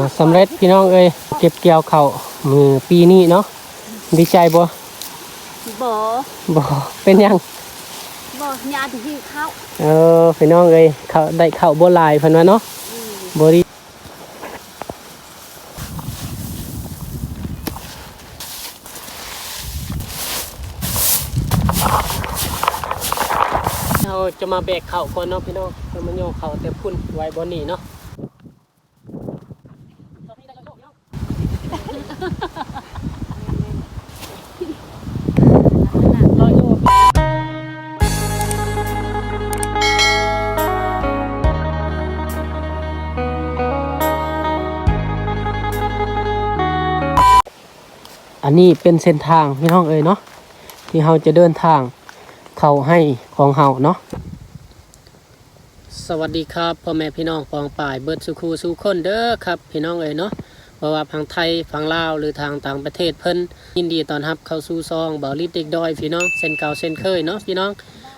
อ่าสำเร็จพี่น้องเอ้ยเก็บเกี่ยวเขาวมือปีนี้เนาะดีใจบ่บ่บ่เป็นหยังบ่ญาติที่เขาเออพี่น้องเอ้ยเขาได้เข้าวบ่หลายเพิ่นว่าเนาะบ่ดีเราจะมาแบกเข่าวก่อนเนาะพี่น้องเรามาโยกเข่าวแต่พุ่นไว้บนนี้เนาะ นนี้เป็นเส้นทางพี่น้องเอ๋ยเนาะที่เราจะเดินทางเข้าให้ของเฮาเนาะสวัสดีครับพ่อแม่พี่น้องปองป่ายเบิดสุขูสุคนเด้อครับ พี่น้องเอ๋ยเนาะเพราะว่าทางไทยฝั่งลาวหรือทางต่างประเทศเพิ่นยินดีต้อนรับเข้าสู่ซองเบาลิดเด็กดอยพี่น้องเส้นเก่าเส้นเคยเนาะพี่น้อง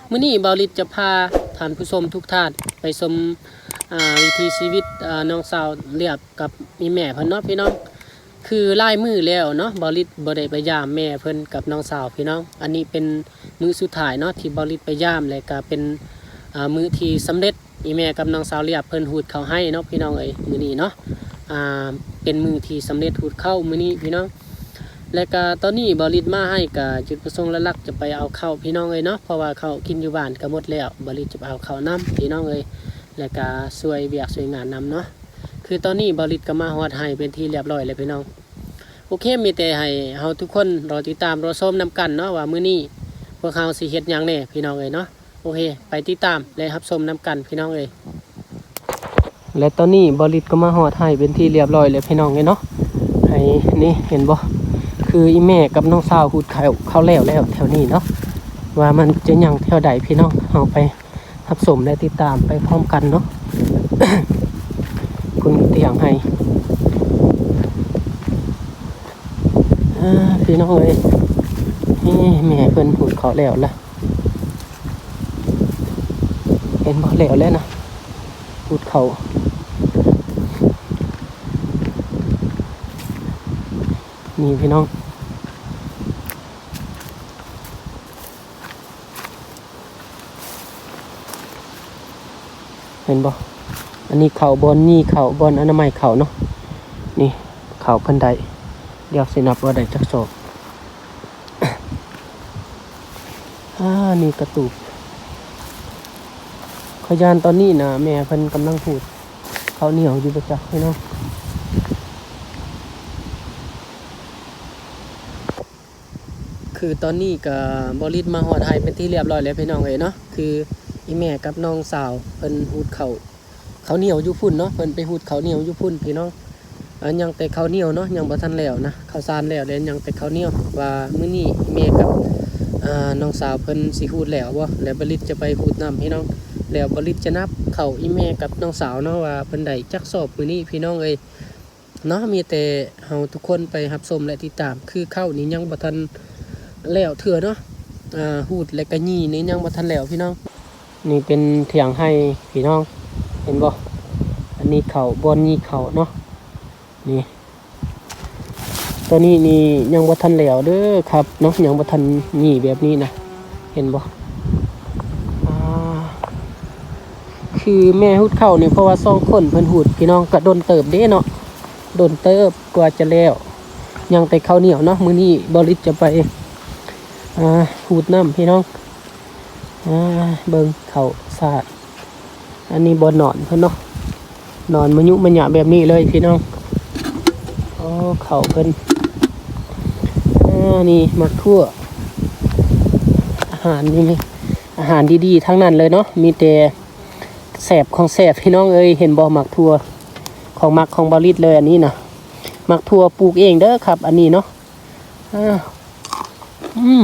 มื้อนี้เบาลิดจะพาท่านผู้ชมทุกท่านไปชมวิถีชีวิตน้องสาวเรียบกับมีแม่เพิ่นเนาะพี่น้อง คือไล่มือแล้วเนาะบอลิดบอได้ไปย่ามแม่เพิ่นกับน้องสาวพี่น้อง อันนี้เป็นมือสุดท้ายเนาะที่บอลิดไปย่ามเลยก็เป็นมือที่สำเร็จอีแม่กับน้องสาวเรียบเพิ่นหูดเขาให้เนาะพี่น้องเอ้ยมือนี้เนาะอ่าเป็นมือที่สำเร็จหูดเข้ามือนี้พี่น้อง และก็ตอนนี้บอลิดมาให้กับจุดประสงค์หลักจะไปเอาเข้าพี่น้องเอ้ยเนาะเพราะว่าเขากินอยู่บ้านก็หมดแล้วบอลิดจะไปเอาเข้าน้ำพี่น้องเอ้ยและก็ช่วยเบียกช่วยงานนำเนาะ คือตอนนี้บอลิดก็มาฮอดให้เป็นที่เรียบร้อยเลยพี่น้องโอเคมีแต่ให้เฮาทุกคนรอติดตามรอชมนำกันเนาะว่ามื้อนี้พวกเฮาสิเฮ็ดหยังแน่พี่น้องเอ้ยเนาะโอเค ไปติดตามและรับชมนำกันพี่น้องเอ้ยและตอนนี้บริษก็มาฮอดให้เป็นที่เรียบร้อยเลยพี่น้องเอ้ยเนาะให้นี่เห็นบ่คืออีแม่กับน้องสาวพูดเขาเขาแล้วแล้วแถวนี้เนาะว่ามันจะยังแถวใดพี่น้องเฮาไปรับชมและติดตามไปพร้อมกันเนาะ คุณเตียงให้พี่น้องเอ้ยนี่แม่เพิ่นหูดเขาแล้วล่ะ เห็นบ่แล้วแล้วนะหูดเขานี่พี่น้องเห็นบ่อันนี้เขาบอลนี่เขาบอลอนามัยเขาเนาะนี่เขาเพิ่นใดเดี๋ยวสินับว่าได้จักศอกอ่านี่กระตูบขยานตอนนี้นะแม่เพิ่นกำลังพูดเขาเหนียวอยู่ประจักษ์พี่น้องคือตอนนี้กับบริษมาหอดไทยเป็นที่เรียบร้อยแล้วพี่น้องเอ้ยเนาะคืออีแม่กับน้องสาวเพิ่นหูดเข่า เขาเหนียวอยู่พุ่นเนาะเพิ่นไปหูดเขาเหนียวอยู่พุ่นพี่น้องอันยังแต่เขาเหนียวเนาะยังบ่ทันแล้วนะเขาวสารแล้วแล้วยังแต่เขาเหนียวว่ามื้อนี้แม่กับน้องสาวเพิ่นสิฮูดแล้วบ่แล้วบริษจะไปฮูดน้ำพี่น้องแล้วบริษจะนับเขาอีแม่กับน้องสาวเนาะว่าเพิ่นได้จักสอบมื้อนี้พี่น้องเอ้ยเนาะมีแต่เฮาทุกคนไปรับชมและติดตาม คือเข้านี้ยังบ่ทันแล้วเถื่อเนาะอ่าฮูดและก็ยี่นี่ยังบ่ทันแล้วพี่น้อง นี่เป็นเถียงให้พี่น้อง เห็นบ่อันนี้เขาบอนนี่เขาเนาะนี่ตัวนี้นี่ยังบ่ทันแล้วเด้อครับเนาะยังบ่ทันนี่แบบนี้นะเห็นบ่อ่าคือแม่หุดเข้านี่เพราะว่าสองคนเพิ่นหุดพี่น้องก็โดนเติบเด้เนาะโดนเติบกว่าจะแล้วยังแต่ข้าวเหนียวเนาะมื้อนี้บริษจะไปอ่าหูดน้ำพี่น้องอ่าเบิ่งเขาสาด อันนี้บ่นอนเพิ่อนเนาะนอนมายุมันหยะแบบนี้เลยพี่น้องโอ้เข่าเป็นอ่านี่มักทั่ว อาหารนี่อาหารดีๆทั้งนั้นเลยเนาะมีแต่แสบของแสบพี่น้องเอ้ยเห็นบ่หมักทั่วของมักของบริษเลยอันนี้นะหมักทั่วปลูกเองเด้อครับ อันนี้เนาะอ่าอืม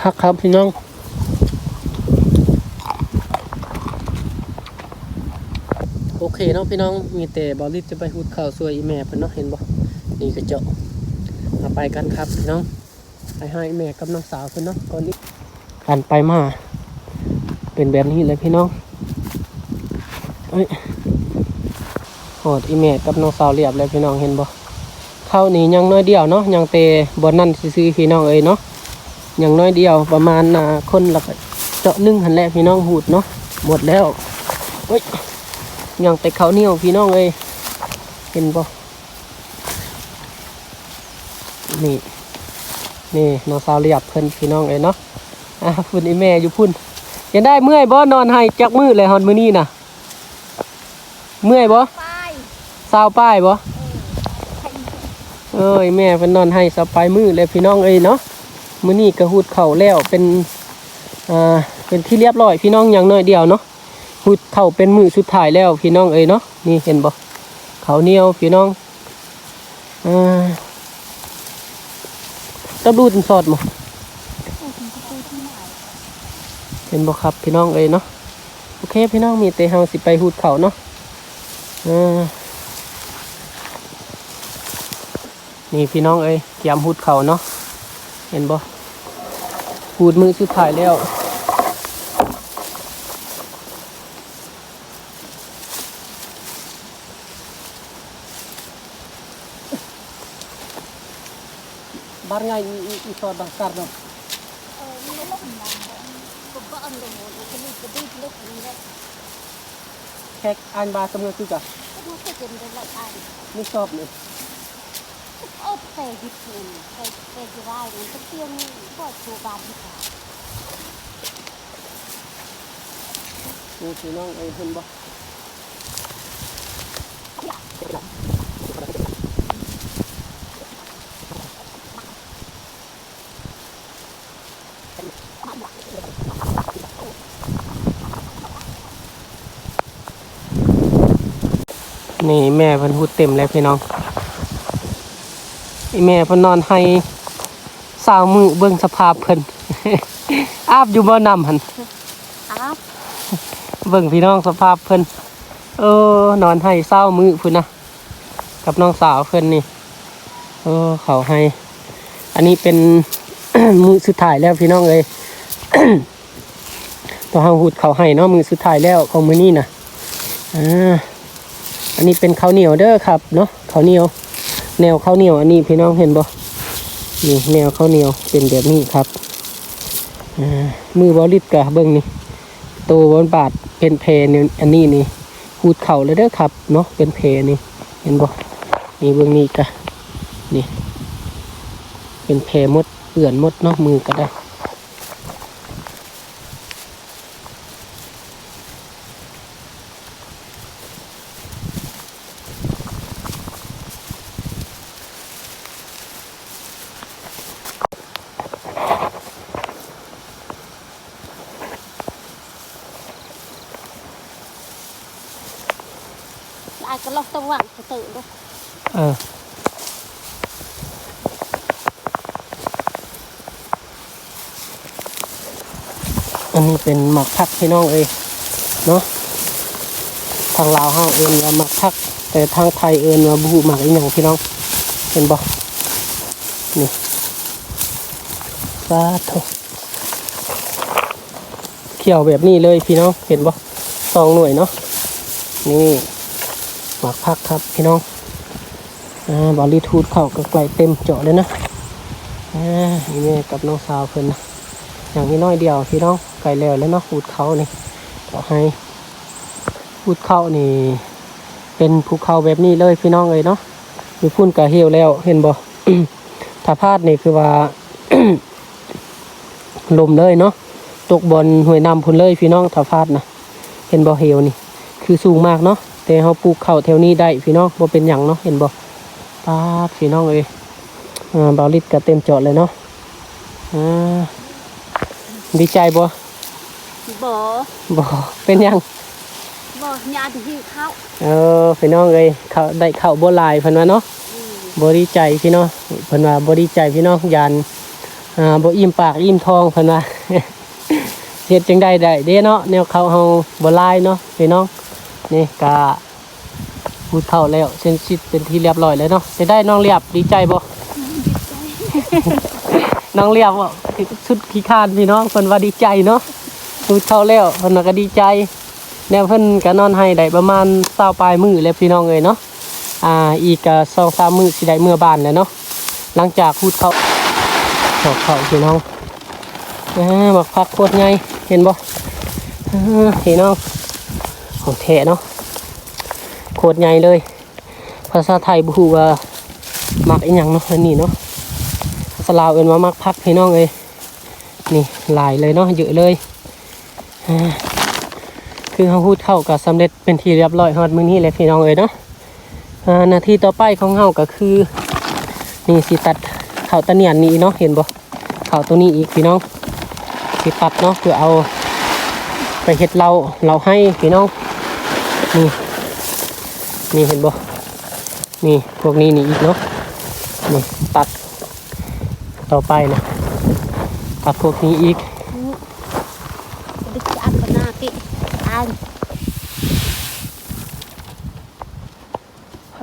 ครับครับพี่น้อง โอเคเนาะพี่น้องมีแต่บอลลิสจะไปหุดข้าวสวยอีแม่เพิ่นเนาะเห็นบ่นี่ก็เจาะมาไปกันครับพี่น้องไปให้แม่กับน้องสาวเพิ่นเนาะก่อนนี้การไปมา เป็นแบบนี้เลยพี่น้องเอ้ยหอดอีเมดกับน้องสาวเรียบแล้วพี่น้องเห็นบ่เข้านี่ยังน้อยเดียวเนาะยังเตบนนั่นซื้อพี่น้องเอ้ยเนาะยังน้อยเดียวประมาณคนละเจาะหนึ่งหันแหละพี่น้องหูดเนาะหมดแล้วเฮ้ย ยังแต่เขาวเหนียวพี่น้องเอ้ยเห็นบ่นี่นี่น้องสาวเรียบเพิ่นพี่น้องเอ้ยเนาะอ่าพุ่นอีแม่อยู่พุ่นยังได้เมื่อยบ่นอนให้จักมือเลยฮอนมื้อนี้น่ะเมื่อยบ่ไปสาวป้ายบ่เอ้ยแม่เพิ่นนอนให้สบายมือเลยพี่น้องเอ้ยเนาะมื้อนี้ก็หูดเข่าแล้วเป็นอ่าเป็นที่เรียบร้อยพี่น้องอย่างน้อยเดียวเนาะ หูดเข่าเป็นมือสุดท้ายแล้วพี่น้องเอ้ยเนาะนี่เห็นบ่เขาเนียวพี่น้องอ่าตับดูดสอดบ่เห็นบ่ครับพี่น้องเอ้ยเนาะโอเคพี่น้องมีแต่เฮาสิไปหูดเข่าเนาะอ่านี่พี่น้องเอ้ยเกียมหูดเขาเนาะเห็นบ่หูดมือสุดท้ายแล้ว บ้านไงอีสอดังการเนาะเออไม่ลบหนังผมก็อันเดอร์โมดก็รีบก็รีบลบนี่แหละ แขกอ่านบาสำเนึกคือกัน ก็ดูก็จนได้ละอัน ไม่ชอบเลย โอ้เตะญี่ปุ่นเตะเตะที่ไรมันก็เตี้ยนก็ชูบานที่ ขานี่พี่น้องเอ้ยเห็นบ่นี่แม่เพิ่นพูดเต็มแล้วพี่น้องอีแม่เพิ่นนอนให้สาวมือเบิ่งสภาพเพิ่นอาบอยู่บ่นำหันอ้าวเบิ่งพี่น้องสภาพเพิ่นเออนอนให้เศร้ามือพุ่นนะกับน้องสาวเพิ่นนี่เออเขาให้ อันนี้เป็น มือสุดท้ายแล้วพี่น้องเอ้ยตัวเฮาหูดเขาให้เนาะมือสุดท้ายแล้วของมื้อนี้นะอ่า อันนี้เป็นข้าวเหนียวเด้อครับเนาะข้าวเหนียว แนวข้าวเหนียวอันนี้พี่น้องเห็นบ่นี่แนวข้าวเหนียวเป็นแบบนี้ครับมือบอลิดกะเบิ้งนี่โตบนบาทเป็นเพนี่อันนี้นี่หูดเข่าเลยเด้อครับเนาะเป็นเพนี่ เห็นบ่นี่เบิ้งนี่กะนี่ เป็นเพหมดเปื่อนมดเนาะมือก็ได้ ไอ้อกตะวันจะตื่นด้วยเอออันนี้เป็นหมักทักพี่น้องเอ้ยเนาะทางลาวเฮาเอิ้นว่าหมักทัก แต่ทางไทยเอิ้นว่าบูหมักอีหยังพี่น้องเห็นบ่นี่สาธุเขียวแบบนี้เลยพี่น้องเห็นบ่สองหน่วยเนาะนี่ หมักพักครับพี่น้องอ่าบอลลีทูดเข้าก็ไกลเต็มเจาะเลยนะอ่านี่แม่กับน้องสาวเพิ่นนะอย่างนี้น้อยเดียวพี่น้องไกลแล้วแล้วเนาะหูดเขานี่ก็ให้หูดเขานี่ เป็นภูเขาแบบนี้เลยพี่น้องเลยเนาะมีพุ่นกะเหี่ยวแล้วเห็นบ่ถ้าพลาดนี่คือว่าลมเลยเนาะตกบอลห้วยนำพุ่นเลยพี่น้องถ้าพลาดนะเห็นบ่เหี่ยวนี่ คือสูงมากเนาะ แต่เขาปลูกข้าวแถวนี้ได้พี่น้องบ่เป็นหยังเนาะเห็นบ่ปาดพี่น้องเอ้ยอ่าบาลิดก็เต็มจอดเลยเนาะอ่าดีใจบ่บ่บ่เป็นหยังบ่ญาติที่เขาเออพี่น้องเอ้ยเขาได้เข้าวบ่หลายเพิ่นว่าเนาะบ่ดีใจพี่น้องเพิ่นว่าบ่ดีใจพี่น้องยานอ่าบ่อิ่มปากอิ่มท้องเพิ่นว่าเฮ็ดจังไดได้เด้เนาะแนวเขาวเฮาบ่หลายเนาะพี่น้อง นี่ก็พูดเข้าแล้วเส้นชิดเป็นที่เรียบร้อยแล้วเนาะจะได้น้องเรียบดีใจบ่น้องเรียบว่าสุดขี้คร้านพี่น้องเพิ่นว่าดีใจเนาะพูดเข้าแล้วเพิ่นว่าก็ดีใจแนวเพิ่นก็นอนให้ได้ประมาณ20ปลายมื้อแล้วพี่น้องเอ้ยเนาะอ่าอีกก็2-3มื้อสิได้เมื่อบ้านแล้วเนาะหลังจากพูดเขาขอกเขาพี่น้องอ่าบักพักโคตรใหญ่เห็นบ่อ่าพี่น้อง ของแท้เนาะโคตรใหญ่เลย ภาษาไทยบูว่ามักอีหยังเนาะอันนี้เนาะภาษาลาวเอิ้นว่ามักพักพี่น้องเอ้ยนี่หลายเลยเนาะเยอะเลยคือเขาพูดเข้ากับสำเร็จเป็นที่เรียบร้อยฮอดมือนี้เลยพี่น้องเอ้ยเนาะหนาทีต่อไปของเฮาก็คือนี่สิตัดเข่าตะเนียนนี้เนาะเห็นบ่เข่าตัวนี้อีกพี่น้องสิตัดเนาะเพื่อเอาไปเฮ็ดเราเราให้พี่น้อง นี่นี่เห็นบ่นี่พวกนี้นี่อีกเนาะนี่ตัด ต่อไปนะตัดพวกนี้อีก Jadi apa nanti? An.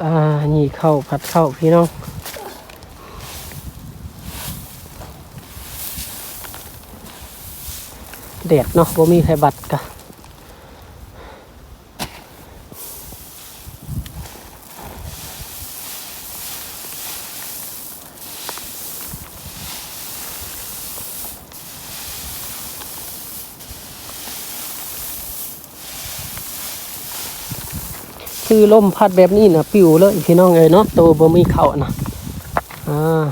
อ่านี่เข้าผัดเข้าพี่น้องแดดเนาะบ่มีไฟบัตรกะ คือลมพัดแบบนี้นะปิวเลยพี่น้องเอ้ยเนาะตัวบ่มีเขานะอ่า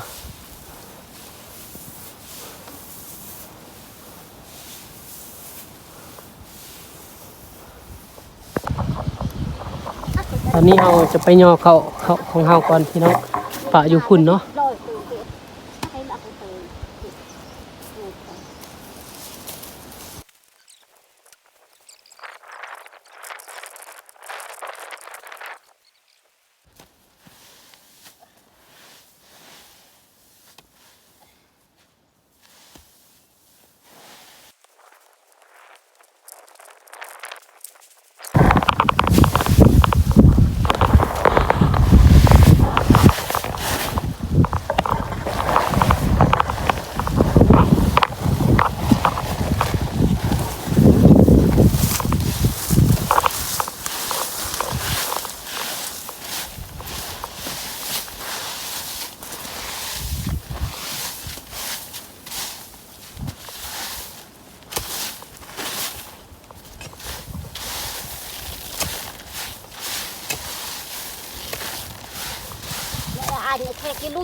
ตอนนี้เราจะไปย่อเขาเขาของเฮาก่อนพี่น้องปะอยู่พุ่นเนาะ อันนี้แค่กินลู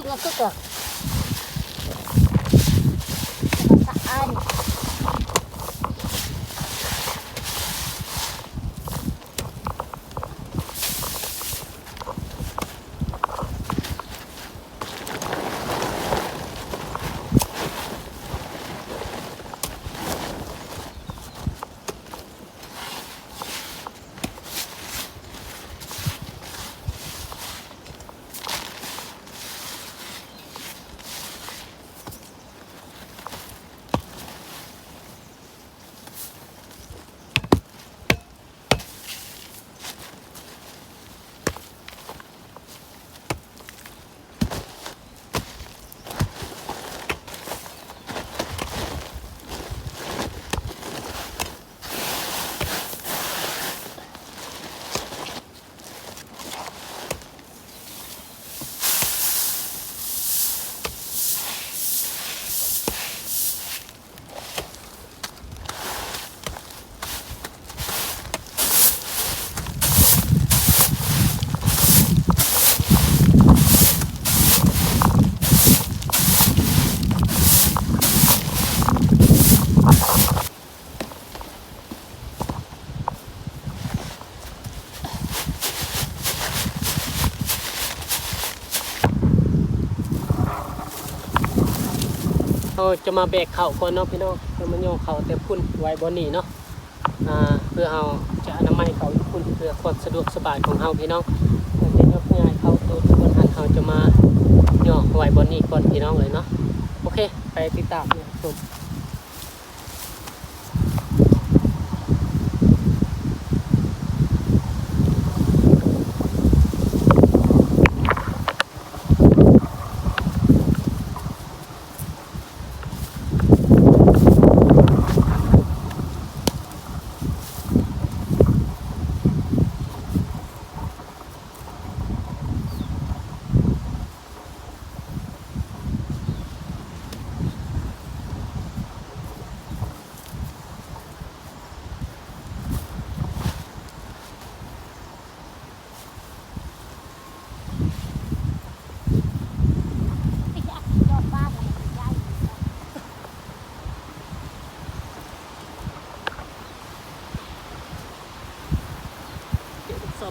เราจะมาแบกเข่าก่อนเนาะพี่น้องเพื่อมาโยกเข่าแต่พุ่นไว้บนนี้เนาะอ่าเพื่อเอาจะอนามัยเขาพุ่นเพื่อความสะดวกสบายของเราพี่น้องเพื่อจะยกง่ายเขาตัวทุกคนหันเขาจะมาโยกไว้บนนี้ก่อนพี่น้องเลยเนาะโอเค ไปติดตามเนี่ยชม ไปจะยอดบ้านอะไรใหญ่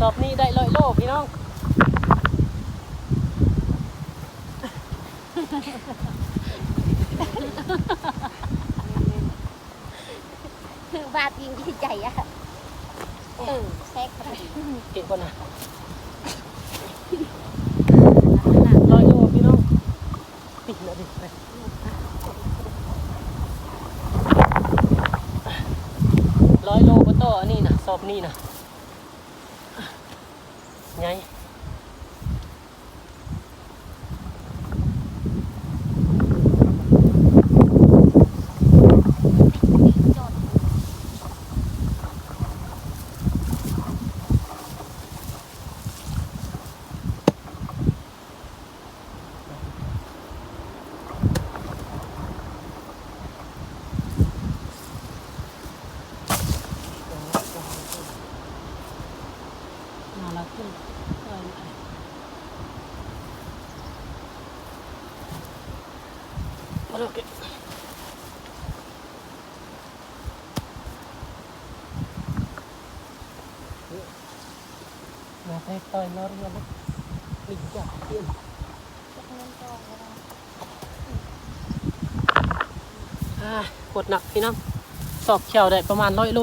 สอบนี้ได้ร้อยโลพี่น้องคือบ้านยิงที่ใจอะเออแทกไปเก็บก่อนนะร้อยโลพี่น้องปิดนะดิไปร้อยโลก็ต่ออันนี้นะสอบนี่นะ ไง จอด น่ารักขึ้นเออเอาโอเคมาไปต่อยนอร์เรียนนะลิงจ่าเที ยนจะเงินกองก็ได้อ่ากดหนักพี่น้องสอบเขียวได้ประมาณร้อยโล